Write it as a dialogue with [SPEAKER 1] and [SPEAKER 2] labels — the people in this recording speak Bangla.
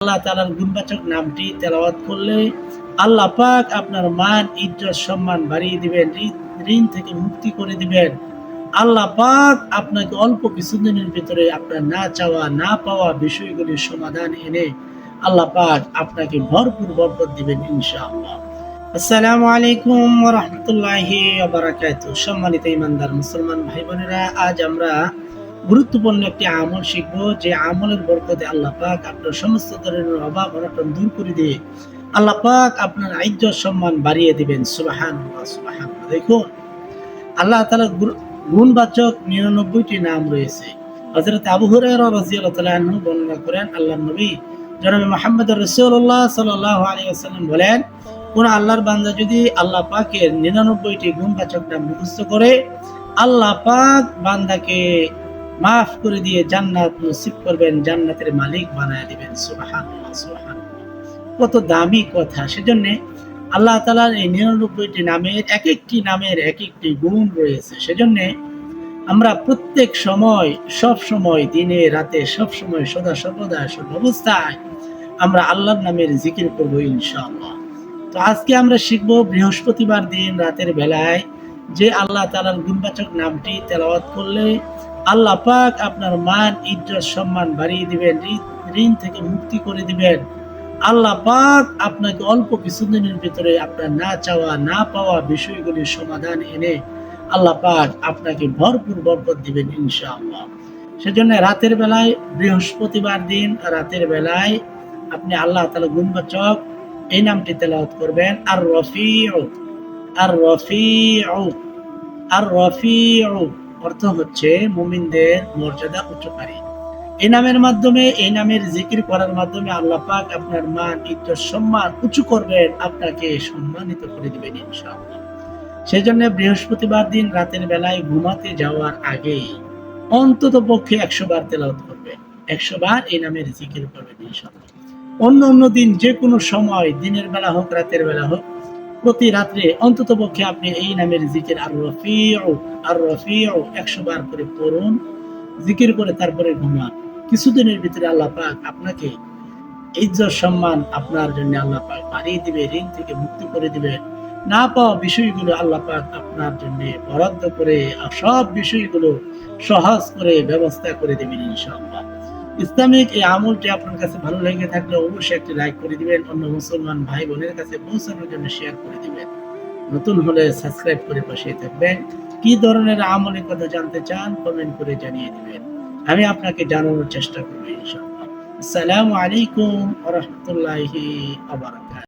[SPEAKER 1] আল্লাহ তালার গুণবাচক নামটি তেলাওয়াত করলে আল্লাহ পাক আপনার মান, ইজ্জত, সম্মান বাড়িয়ে দিবেন, ঋণ- থেকে মুক্তি করে দিবেন। আল্লাহ পাক আপনাকে অল্প কিছুদিনের ভিতরে আপনার না চাওয়া, না পাওয়া বিষয়গুলির সমাধান এনে আল্লাহ পাক আপনাকে ভরপুর বরকত দিবেন ইনশাআল্লাহ। আসসালামু আলাইকুম রহমতুল্লাহি বারাকাতু সম্মানিত ইমানদার মুসলমান ভাই বোনেরা আজ আমরা গুরুত্বপূর্ণ একটি আমল শিখব যে আমলের বরকতে আল্লাহ পাক আপনার সমস্ত ধরনের অভাব, অনটন দূর করে দিয়ে আল্লাহ পাক আপনার আইজ্য সম্মান বাড়িয়ে দিবেন। সুবাহান সুবাহান দেখুন, আল্লাহ গুর- গুণবাচক নিরানব্বইটি নাম রয়েছে। হযরত আবু হুরায়রা রাদিয়াল্লাহু তাআলা বর্ণনা করেন, আল্লাহর নবী জনাবে মুহাম্মদ রাসূলুল্লাহ সাল্লাল্লাহু আলাইহি ওয়াসাল্লাম বলেন, কোন আল্লাহর বান্দা যদি আল্লাহ পাকের নিরানব্বইটি গুণবাচক নাম মুখস্থ করে, আল্লাহ পাক বান্দাকে মাফ করে দিয়ে জান্নাত নসিব করবেন, জান্নাতের মালিক বানায় দিবেন। সুবহানাল্লাহ সুবহানাল্লাহ। কত দামি কথা। সেজন্য আল্লাহ তালার এই নিরানব্বইটি নামের এক একটি নামের এক একটি গুণ রয়েছে। সেজন্য আমরা প্রত্যেক সময়, সব সময়, দিনে, রাতে, সব সময়, সদা, সর্বদা, সব অবস্থায় আমরা আল্লাহর নামের জিকির করব ইনশাআল্লাহ। তো আজকে আমরা শিখব বৃহস্পতিবার দিন রাতের বেলায় যে আল্লাহ তালার গুণবাচক নামটি তেলাওয়াত করলে আল্লাহ পাক আপনার মান, ইজ্জত, সম্মান বাড়িয়ে দিবেন, ঋণ- থেকে মুক্তি করে দিবেন। আল্লাহ পাক আপনাকে অল্প কিছুদিনের ভিতরে আপনার না চাওয়া, না পাওয়া বিষয়গুলির সমাধান এনে আল্লাহ পাক আপনাকে ভরপুর বরকত দিবেন ইনশাআল্লাহ। সেজন্য রাতের বেলায় বৃহস্পতিবার দিন, রাতের বেলায় আপনি আল্লাহ তালা গুণবাচক এই নামটি তেলাওয়াত করবেন আর রফি আর রফি আর রফিউ অর্থ হচ্ছে মুমিনদের মর্যাদা উচ্চকারী এই নামের মাধ্যমে, এই নামের জিকির করার মাধ্যমে আল্লাহ পাক আপনার মান, ইজ্জত, সম্মান উঁচু করবেন, আপনাকে সম্মানিত করে দিবেন ইনশাআল্লাহ। সেই জন্য বৃহস্পতিবার দিন রাতের বেলায় ঘুমাতে যাওয়ার আগে অন্তত পক্ষে একশো বার তেলাওয়াত করবেন। একশো বার এই নামের জিকির করবেন ইনশাআল্লাহ। অন্য অন্য দিন যে কোনো সময়, দিনের বেলা হোক, রাতের বেলা হোক প্রতি রাত্রে অন্তত পক্ষে আপনি এই নামের জিকির আর রফিউ আর রফিউ একশো বার করে পড়ুন, জিকির করে তারপরে ঘুমান। কিছুদিনের ভিতরে আল্লাহ পাক আপনাকে ইজ্জত, সম্মান আপনার জন্য আল্লাহ পাক বাড়িয়ে দিবে, ঋণ থেকে মুক্তি করে দিবে। না পাওয়া বিষয়গুলো আল্লাহ পাক আপনার জন্য বরাদ্দ করে সব বিষয়গুলো সহজ করে ব্যবস্থা করে দেবেন ইনশাআল্লাহ। ইসলামিক এই আমলটি আপনার কাছে ভালো লেগে থাকলে অবশ্যই একটি লাইক করে দিবেন। অন্য মুসলমান ভাই বোনের কাছে পৌঁছানোর জন্য শেয়ার করে দিবেন। নতুন হলে সাবস্ক্রাইব করে পাশে থাকবেন। কি ধরনের আমলের কথা জানতে চান কমেন্ট করে জানিয়ে দিবেন। আমি আপনাকে জানানোর চেষ্টা করব ইনশাআল্লাহ। আসসালামু আলাইকুম ওয়া আবার